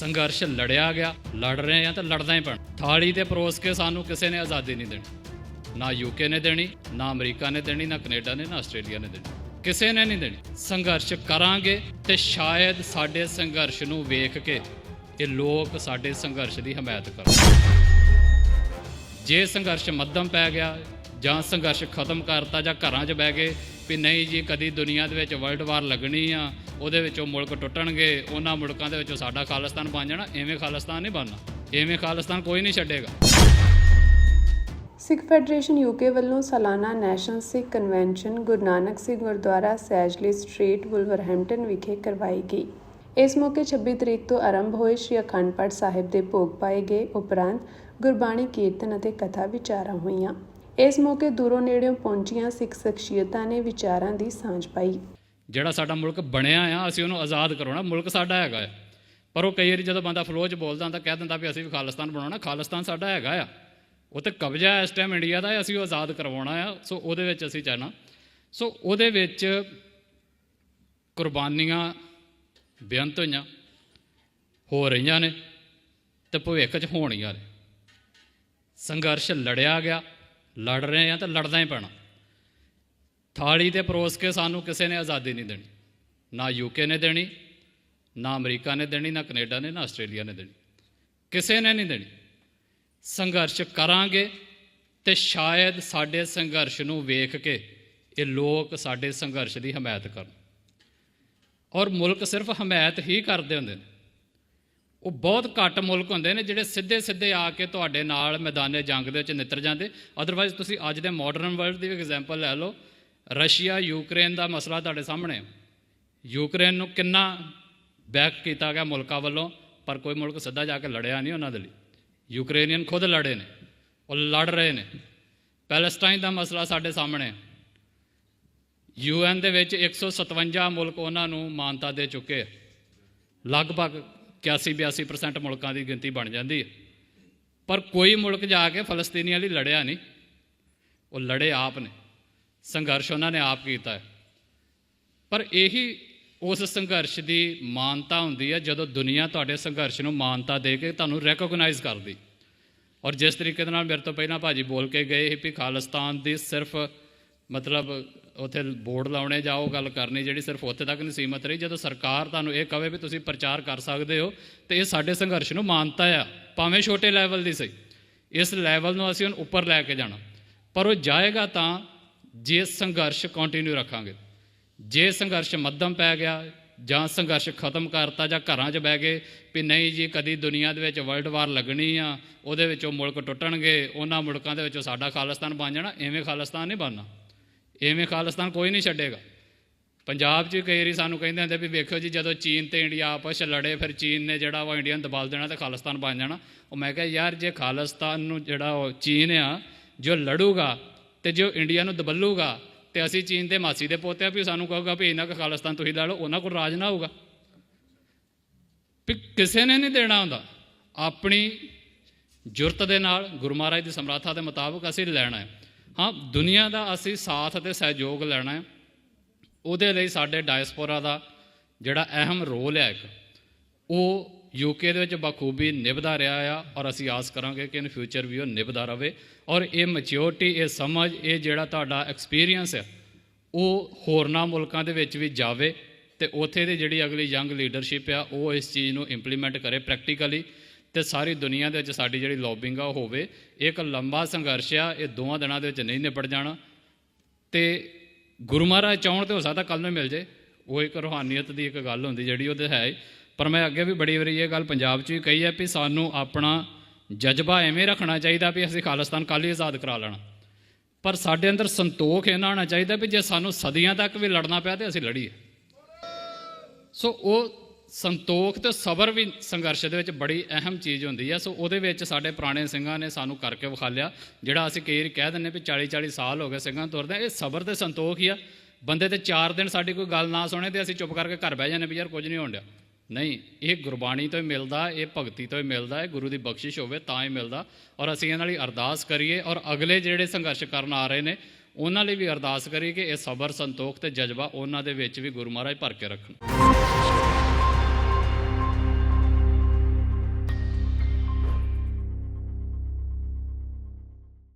ਸੰਘਰਸ਼ ਲੜਿਆ ਗਿਆ, ਲੜ ਰਹੇ ਆ ਤਾਂ ਲੜਦਾ ਹੀ ਪੈਣਾ। ਥਾਲੀ ਤੇ ਪਰੋਸ ਕੇ ਸਾਨੂੰ ਕਿਸੇ ਨੇ ਆਜ਼ਾਦੀ ਨਹੀਂ ਦੇਣੀ। ਨਾ ਯੂਕੇ ਨੇ ਦੇਣੀ, ਨਾ ਅਮਰੀਕਾ ਨੇ ਦੇਣੀ, ਨਾ ਕੈਨੇਡਾ ਨੇ, ਨਾ ਆਸਟ੍ਰੇਲੀਆ ਨੇ ਦੇਣੀ। ਕਿਸੇ ਨੇ ਨਹੀਂ ਦੇਣੀ। ਸੰਘਰਸ਼ ਕਰਾਂਗੇ ਤੇ ਸ਼ਾਇਦ ਸਾਡੇ ਸੰਘਰਸ਼ ਨੂੰ ਵੇਖ ਕੇ ਇਹ ਲੋਕ ਸਾਡੇ ਸੰਘਰਸ਼ ਦੀ ਹਮਾਇਤ ਕਰਨ। ਜੇ ਸੰਘਰਸ਼ ਮੱਧਮ ਪੈ ਗਿਆ, ਜਾਂ ਸੰਘਰਸ਼ ਖਤਮ ਕਰਤਾ ਜਾਂ ਘਰਾਂ 'ਚ ਬਹਿ ਗਏ ਵੀ ਨਹੀਂ ਜੀ, ਕਦੀ ਦੁਨੀਆ ਦੇ ਵਿੱਚ ਵਰਲਡ ਵਾਰ ਲੱਗਣੀ ਆ ਉਹਦੇ ਵਿੱਚੋਂ ਮੁਲਕ ਟੁੱਟਣਗੇ, ਉਹਨਾਂ ਮੁਲਕਾਂ ਦੇ ਵਿੱਚੋਂ ਸਾਡਾ ਖਾਲਿਸਤਾਨ ਬਣ ਜਾਣਾ, ਐਵੇਂ ਖਾਲਿਸਤਾਨ ਨਹੀਂ ਬਣਨਾ। ਐਵੇਂ ਖਾਲਿਸਤਾਨ ਕੋਈ ਨਹੀਂ ਛੱਡੇਗਾ। ਸਿੱਖ ਫੈਡਰੇਸ਼ਨ ਯੂਕੇ ਵੱਲੋਂ ਸਾਲਾਨਾ national Sikh convention Guru Nanak Singh gurdwara Sedgley street, Wolverhampton ਵਿਖੇ ਕਰਵਾਈ ਗਈ। ਇਸ ਮੌਕੇ 26 ਤਰੀਕ ਤੋਂ ਆਰੰਭ ਹੋਏ ਸ੍ਰੀ ਅਖੰਡ ਪਾਠ ਸਾਹਿਬ ਦੇ ਭੋਗ ਪਾਏ ਗਏ। ਉਪਰੰਤ ਗੁਰਬਾਣੀ ਕੀਰਤਨ ਅਤੇ ਕਥਾ ਵਿਚਾਰਾਂ ਹੋਈਆਂ। ਇਸ ਮੌਕੇ ਦੂਰੋਂ ਨੇੜਿਓਂ ਪਹੁੰਚੀਆਂ ਸਿੱਖ ਸ਼ਖਸੀਅਤਾਂ ਨੇ ਵਿਚਾਰਾਂ ਦੀ ਸਾਂਝ ਪਾਈ। ਜਿਹੜਾ ਸਾਡਾ ਮੁਲਕ ਬਣਿਆ ਆ, ਅਸੀਂ ਉਹਨੂੰ ਆਜ਼ਾਦ ਕਰਾਉਣਾ। ਮੁਲਕ ਸਾਡਾ ਹੈਗਾ ਆ। ਪਰ ਉਹ ਕਈ ਵਾਰੀ ਜਦੋਂ ਬੰਦਾ ਫਲੋ 'ਚ ਬੋਲਦਾ ਤਾਂ ਕਹਿ ਦਿੰਦਾ ਵੀ ਅਸੀਂ ਵੀ ਖਾਲਿਸਤਾਨ ਬਣਾਉਣਾ। ਖਾਲਿਸਤਾਨ ਸਾਡਾ ਹੈਗਾ ਆ। ਉਹ ਤੇ ਕਬਜ਼ਾ ਇਸ ਟਾਈਮ ਇੰਡੀਆ ਦਾ ਅਸੀਂ ਉਹ ਆਜ਼ਾਦ ਕਰਵਾਉਣਾ ਆ। ਸੋ ਉਹਦੇ ਵਿੱਚ ਅਸੀਂ ਚਾਹਨਾ ਸੋ ਉਹਦੇ ਵਿੱਚ ਕੁਰਬਾਨੀਆਂ ਬੇਅੰਤ ਹੋਈਆਂ। ਹੋ ਰਹੀਆਂ ਨੇ ਤੇ ਭਵਿੱਖ 'ਚ ਹੋਣੀਆਂ ਨੇ। ਸੰਘਰਸ਼ ਲੜਿਆ ਗਿਆ। ਲੜ ਰਹੇ ਆ ਤਾਂ ਲੜਦਾ ਹੀ ਪੈਣਾ। ਥਾਲੀ ਤੇ ਪਰੋਸ ਕੇ ਸਾਨੂੰ ਕਿਸੇ ਨੇ ਆਜ਼ਾਦੀ ਨਹੀਂ ਦੇਣੀ। ਨਾ ਯੂਕੇ ਨੇ ਦੇਣੀ, ਨਾ ਅਮਰੀਕਾ ਨੇ ਦੇਣੀ, ਨਾ ਕੈਨੇਡਾ ਨੇ, ਨਾ ਆਸਟ੍ਰੇਲੀਆ ਨੇ ਦੇਣੀ। ਕਿਸੇ ਨੇ ਨਹੀਂ ਦੇਣੀ। ਸੰਘਰਸ਼ ਕਰਾਂਗੇ ਤੇ ਸ਼ਾਇਦ ਸਾਡੇ ਸੰਘਰਸ਼ ਨੂੰ ਵੇਖ ਕੇ ਇਹ ਲੋਕ ਸਾਡੇ ਸੰਘਰਸ਼ ਦੀ ਹਮਾਇਤ ਕਰਨ। ਔਰ ਮੁਲਕ ਸਿਰਫ ਹਮਾਇਤ ਹੀ ਕਰਦੇ ਹੁੰਦੇ ਨੇ। ਉਹ ਬਹੁਤ ਘੱਟ ਮੁਲਕ ਹੁੰਦੇ ਨੇ ਜਿਹੜੇ ਸਿੱਧੇ ਸਿੱਧੇ ਆ ਕੇ ਤੁਹਾਡੇ ਨਾਲ ਮੈਦਾਨੇ ਜੰਗ ਦੇ ਵਿੱਚ ਨਿੱਤਰ ਜਾਂਦੇ। ਅਦਰਵਾਈਜ਼ ਤੁਸੀਂ ਅੱਜ ਦੇ ਮਾਡਰਨ ਵਰਲਡ ਦੀ ਐਗਜ਼ਾਮਪਲ ਲੈ ਲਓ। ਰਸ਼ੀਆ, ਯੂਕਰੇਨ ਦਾ ਮਸਲਾ ਤੁਹਾਡੇ ਸਾਹਮਣੇ। ਯੂਕਰੇਨ ਨੂੰ ਕਿੰਨਾ ਬੈਕ ਕੀਤਾ ਗਿਆ ਮੁਲਕਾਂ ਵੱਲੋਂ, ਪਰ ਕੋਈ ਮੁਲਕ ਸਿੱਧਾ ਜਾ ਕੇ ਲੜਿਆ ਨਹੀਂ ਉਹਨਾਂ ਦੇ ਲਈ। ਯੂਕਰੇਨੀਅਨ ਖੁਦ ਲੜੇ ਨੇ, ਉਹ ਲੜ ਰਹੇ ਨੇ। ਪੈਲਸਟਾਈਨ ਦਾ ਮਸਲਾ ਸਾਡੇ ਸਾਹਮਣੇ। ਹੈ ਯੂਐਨ ਦੇ ਵਿੱਚ 157 ਮੁਲਕ ਉਹਨਾਂ ਨੂੰ ਮਾਨਤਾ ਦੇ ਚੁੱਕੇ ਲਗਭਗ 81-82% ਮੁਲਕਾਂ ਦੀ ਗਿਣਤੀ ਬਣ ਜਾਂਦੀ ਹੈ ਪਰ ਕੋਈ ਮੁਲਕ ਜਾ ਕੇ ਫਲਸਤੀਨੀਆਂ ਲਈ ਲੜਿਆ ਨਹੀਂ। ਉਹ ਲੜੇ ਆਪ ਨੇ। ਸੰਘਰਸ਼ ਉਹਨਾਂ ਨੇ ਆਪ ਕੀਤਾ ਹੈ। ਪਰ ਇਹੀ ਉਸ ਸੰਘਰਸ਼ ਦੀ ਮਾਨਤਾ ਹੁੰਦੀ ਹੈ ਜਦੋਂ ਦੁਨੀਆ ਤੁਹਾਡੇ ਸੰਘਰਸ਼ ਨੂੰ ਮਾਨਤਾ ਦੇ ਕੇ ਤੁਹਾਨੂੰ ਰੈਕੋਗਨਾਈਜ਼ ਕਰਦੀ। ਔਰ ਜਿਸ ਤਰੀਕੇ ਦੇ ਨਾਲ ਮੇਰੇ ਤੋਂ ਪਹਿਲਾਂ ਭਾਜੀ ਬੋਲ ਕੇ ਗਏ ਸੀ ਵੀ ਖਾਲਿਸਤਾਨ ਦੀ ਸਿਰਫ ਮਤਲਬ ਉੱਥੇ ਬੋਰਡ ਲਾਉਣੇ ਜਾਓ ਗੱਲ ਕਰਨੀ ਜਿਹੜੀ ਸਿਰਫ ਉੱਥੇ ਤੱਕ ਨਹੀਂ ਸੀਮਤ ਰਹੀ, ਜਦੋਂ ਸਰਕਾਰ ਤੁਹਾਨੂੰ ਇਹ ਕਵੇ ਵੀ ਤੁਸੀਂ ਪ੍ਰਚਾਰ ਕਰ ਸਕਦੇ ਹੋ, ਤੇ ਇਹ ਸਾਡੇ ਸੰਘਰਸ਼ ਨੂੰ ਮਾਨਤਾ ਆ, ਭਾਵੇਂ ਛੋਟੇ ਲੈਵਲ ਦੀ ਸਹੀ। ਇਸ ਲੈਵਲ ਨੂੰ ਅਸੀਂ ਹੁਣ ਉੱਪਰ ਲੈ ਕੇ ਜਾਣਾ। ਪਰ ਉਹ ਜਾਏਗਾ ਤਾਂ ਜੇ ਸੰਘਰਸ਼ ਕੰਟੀਨਿਊ ਰੱਖਾਂਗੇ, ਜੇ ਸੰਘਰਸ਼ ਮੱਧਮ ਪੈ ਗਿਆ ਜਾਂ ਸੰਘਰਸ਼ ਖਤਮ ਕਰਤਾ ਜਾਂ ਘਰਾਂ 'ਚ ਬਹਿ ਗਏ ਵੀ ਨਹੀਂ ਜੀ, ਕਦੀ ਦੁਨੀਆ ਦੇ ਵਿੱਚ ਵਰਲਡ ਵਾਰ ਲੱਗਣੀ ਆ, ਉਹਦੇ ਵਿੱਚੋਂ ਮੁਲਕ ਟੁੱਟਣਗੇ, ਉਹਨਾਂ ਮੁਲਕਾਂ ਦੇ ਵਿੱਚੋਂ ਸਾਡਾ ਖਾਲਿਸਤਾਨ ਬਣ ਜਾਣਾ, ਐਵੇਂ ਖਾਲਿਸਤਾਨ ਨਹੀਂ ਬਣਨਾ। ਐਵੇਂ ਖਾਲਿਸਤਾਨ ਕੋਈ ਨਹੀਂ ਛੱਡੇਗਾ। ਪੰਜਾਬ 'ਚ ਕਈ ਵਾਰੀ ਸਾਨੂੰ ਕਹਿੰਦੇ ਹੁੰਦੇ ਵੀ ਵੇਖੋ ਜੀ, ਜਦੋਂ ਚੀਨ ਤੇ ਇੰਡੀਆ ਆਪਸ 'ਚ ਲੜੇ, ਫਿਰ ਚੀਨ ਨੇ ਜਿਹੜਾ ਵਾ ਇੰਡੀਆ ਨੂੰ ਦਬਾਲ ਦੇਣਾ ਤੇ ਖਾਲਿਸਤਾਨ ਬਣ ਜਾਣਾ। ਉਹ ਮੈਂ ਕਿਹਾ, ਯਾਰ ਜੇ ਖਾਲਿਸਤਾਨ ਨੂੰ ਜਿਹੜਾ ਉਹ ਚੀਨ ਆ, ਜੋ ਲੜੂਗਾ ਤੇ ਉਹ ਇੰਡੀਆ ਨੂੰ ਦਬੱਲੂਗਾ ਤੇ ਅਸੀਂ ਚੀਨ ਦੇ ਮਾਸੀ ਦੇ ਪੋਤੇ ਆ, ਵੀ ਸਾਨੂੰ ਕਹੂਗਾ ਵੀ ਇਹਨਾਂ ਕਾ ਖਾਲਿਸਤਾਨ ਤੁਸੀਂ ਲੈ ਲਓ, ਉਹਨਾਂ ਕੋਲ ਰਾਜ ਨਾ ਹੋਊਗਾ। ਵੀ ਕਿਸੇ ਨੇ ਨਹੀਂ ਦੇਣਾ ਹੁੰਦਾ। ਆਪਣੀ ਜੁਰਤ ਦੇ ਨਾਲ ਗੁਰੂ ਮਹਾਰਾਜ ਦੀ ਸਮਰੱਥਾ ਦੇ ਮੁਤਾਬਕ ਅਸੀਂ ਲੈਣਾ ਹੈ। ਹਾਂ, ਦੁਨੀਆ ਦਾ ਅਸੀਂ ਸਾਥ ਅਤੇ ਸਹਿਯੋਗ ਲੈਣਾ ਹੈ। ਉਹਦੇ ਲਈ ਸਾਡੇ ਡਾਇਸਪੋਰਾ ਦਾ ਜਿਹੜਾ ਅਹਿਮ ਰੋਲ ਹੈ ਇੱਕ, ਉਹ ਯੂਕੇ ਦੇ ਵਿੱਚ ਬਖੂਬੀ ਨਿਭਦਾ ਰਿਹਾ ਆ ਔਰ ਅਸੀਂ ਆਸ ਕਰਾਂਗੇ ਕਿ ਇਨ ਫਿਊਚਰ ਵੀ ਉਹ ਨਿਭਦਾ ਰਵੇ ਔਰ ਇਹ ਮੈਚਿਓਰਟੀ ਇਹ ਸਮਝ, ਇਹ ਜਿਹੜਾ ਤੁਹਾਡਾ ਐਕਸਪੀਰੀਅੰਸ ਹੈ ਉਹ ਹੋਰਨਾਂ ਮੁਲਕਾਂ ਦੇ ਵਿੱਚ ਵੀ ਜਾਵੇ ਤੇ ਉੱਥੇ ਦੀ ਜਿਹੜੀ ਅਗਲੀ ਯੰਗ ਲੀਡਰਸ਼ਿਪ ਆ, ਉਹ ਇਸ ਚੀਜ਼ ਨੂੰ ਇੰਪਲੀਮੈਂਟ ਕਰੇ ਪ੍ਰੈਕਟੀਕਲੀ ਤੇ ਸਾਰੀ ਦੁਨੀਆ ਦੇ ਵਿੱਚ ਸਾਡੀ ਜਿਹੜੀ ਲੌਬਿੰਗ ਆ, ਉਹ ਹੋਵੇ। ਇਹ ਇੱਕ ਲੰਬਾ ਸੰਘਰਸ਼ ਆ, ਇਹ ਦੋਵਾਂ ਦਿਨਾਂ ਦੇ ਵਿੱਚ ਨਹੀਂ ਨਿਪਟ ਜਾਣਾ। ਤੇ ਗੁਰੂ ਮਹਾਰਾਜ ਚਾਹਣ ਤੇ ਹੋ ਸਕਦਾ ਕੱਲ ਨੂੰ ਮਿਲ ਜੇ। ਉਹ ਇੱਕ ਰੂਹਾਨੀਅਤ ਦੀ ਇੱਕ ਗੱਲ ਹੁੰਦੀ ਜਿਹੜੀ ਉਹਦੇ ਹੈ। ਪਰ ਮੈਂ ਅੱਗੇ ਵੀ ਬੜੀ ਵਾਰੀ ਇਹ ਗੱਲ ਪੰਜਾਬ 'ਚ ਵੀ ਕਹੀ ਹੈ ਵੀ ਸਾਨੂੰ ਆਪਣਾ ਜਜ਼ਬਾ ਐਵੇਂ ਰੱਖਣਾ ਚਾਹੀਦਾ ਵੀ ਅਸੀਂ ਖਾਲਿਸਤਾਨ ਕੱਲ੍ਹ ਹੀ ਆਜ਼ਾਦ ਕਰਾ ਲੈਣਾ। ਪਰ ਸਾਡੇ ਅੰਦਰ ਸੰਤੋਖ ਇਹਨਾਂ ਹੋਣਾ ਚਾਹੀਦਾ ਵੀ ਜੇ ਸਾਨੂੰ ਸਦੀਆਂ ਤੱਕ ਵੀ ਲੜਨਾ ਪਿਆ ਤੇ ਅਸੀਂ ਲੜੀਏ। ਸੋ ਉਹ ਸੰਤੋਖ ਤੇ ਸਬਰ ਵੀ ਸੰਘਰਸ਼ ਦੇ ਵਿੱਚ ਬੜੀ ਅਹਿਮ ਚੀਜ਼ ਹੁੰਦੀ ਹੈ। ਸੋ ਉਹਦੇ ਵਿੱਚ ਸਾਡੇ ਪੁਰਾਣੇ ਸਿੰਘਾਂ ਨੇ ਸਾਨੂੰ ਕਰਕੇ ਵਿਖਾਲਿਆ, ਜਿਹੜਾ ਅਸੀਂ ਕਈ ਵਾਰੀ ਕਹਿ ਦਿੰਨੇ ਵੀ 40 40 ਸਾਲ ਹੋ ਗਏ ਸਿੰਘਾਂ ਤੁਰਦੇ ਇਹ ਸਬਰ ਤੇ ਸੰਤੋਖ ਹੀ ਆ। ਬੰਦੇ ਤੇ 4 ਦਿਨ ਸਾਡੀ ਕੋਈ ਗੱਲ ਨਾ ਸੁਣੇ ਤੇ ਅਸੀਂ ਚੁੱਪ ਕਰਕੇ ਘਰ ਬਹਿ ਜਾਂਦੇ ਵੀ ਯਾਰ ਕੁਝ ਨਹੀਂ ਹੋਣ ਡਿਆ। ਨਹੀਂ, ਇਹ ਗੁਰਬਾਣੀ ਤੋਂ ਹੀ ਮਿਲਦਾ, ਇਹ ਭਗਤੀ ਤੋਂ ਹੀ ਮਿਲਦਾ ਹੈ ਗੁਰੂ ਦੀ ਬਖਸ਼ਿਸ਼ ਹੋਵੇ ਤਾਂ ਹੀ ਮਿਲਦਾ। ਔਰ ਅਸੀਂ ਇਹਨਾਂ ਲਈ ਅਰਦਾਸ ਕਰੀਏ ਔਰ ਅਗਲੇ ਜਿਹੜੇ ਸੰਘਰਸ਼ ਕਰਨ ਆ ਰਹੇ ਨੇ, ਉਹਨਾਂ ਲਈ ਵੀ ਅਰਦਾਸ ਕਰੀਏ ਕਿ ਇਹ ਸਬਰ, ਸੰਤੋਖ ਤੇ ਜਜ਼ਬਾ ਉਹਨਾਂ ਦੇ ਵਿੱਚ ਵੀ ਗੁਰੂ ਮਹਾਰਾਜ ਭਰ ਕੇ ਰੱਖਣ।